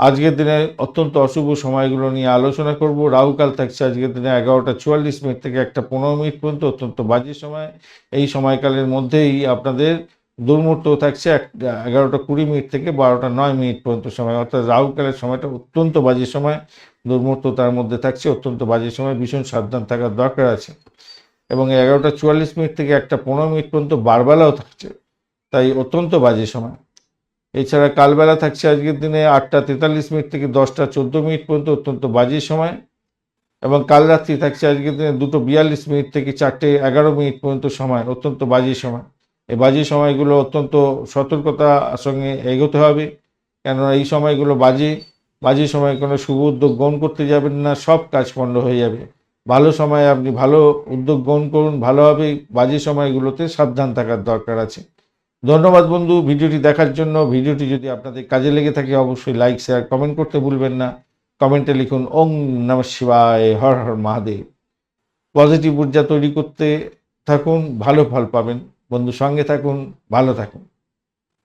আজকের দিনে অত্যন্ত অশুভ সময়গুলো নিয়ে আলোচনা করব। রাহুকাল থাকছে আজকের দিনে এগারোটা চুয়াল্লিশ মিনিট থেকে একটা পনেরো মিনিট পর্যন্ত, অত্যন্ত বাজে সময়। এই সময়কালের মধ্যেই আপনাদের দুর্মূর্ত থাকছে একটা এগারোটা কুড়ি মিনিট থেকে বারোটা নয় মিনিট পর্যন্ত সময়। অর্থাৎ রাহুকালের সময়টা অত্যন্ত বাজে সময়। দুর্মূর্ত তার মধ্যে থাকছে, অত্যন্ত বাজে সময়। ভীষণ সাবধান থাকার দরকার আছে। এবং এগারোটা চুয়াল্লিশ মিনিট থেকে একটা পনেরো মিনিট পর্যন্ত বারবেলাও থাকছে। তাই অত্যন্ত বাজে সময়। এছাড়া কালবেলা থাকছে আজকের দিনে আটটা তেতাল্লিশ মিনিট থেকে দশটা চোদ্দ মিনিট পর্যন্ত অত্যন্ত বাজে সময়। এবং কাল রাত্রি থাকছে আজকের দিনে দুটো বিয়াল্লিশ মিনিট থেকে চারটে এগারো মিনিট পর্যন্ত সময়, অত্যন্ত বাজে সময়। এই বাজে সময়গুলো অত্যন্ত সতর্কতার সঙ্গে এগোতে হবে। কেননা এই সময়গুলো বাজে বাজে সময় কোনো শুভ উদ্যোগ গ্রহণ করতে যাবেন না, সব কাজ পণ্ড হয়ে যাবে। ভালো সময়ে আপনি ভালো উদ্যোগ গ্রহণ করুন, ভালোভাবে বাজে সময়গুলোতে সাবধান থাকার দরকার আছে। ধন্যবাদ বন্ধু, ভিডিওটি দেখার জন্য। ভিডিওটি যদি আপনাদের কাজে লেগে থাকে, অবশ্যই লাইক শেয়ার কমেন্ট করতে ভুলবেন না। কমেন্টে লিখুন, ওং নম শিবায়, হর হর মহাদেব। পজিটিভ ঊর্জা তৈরি করতে থাকুন, ভালো ফল পাবেন। বন্ধু সঙ্গে থাকুন, ভালো থাকুন।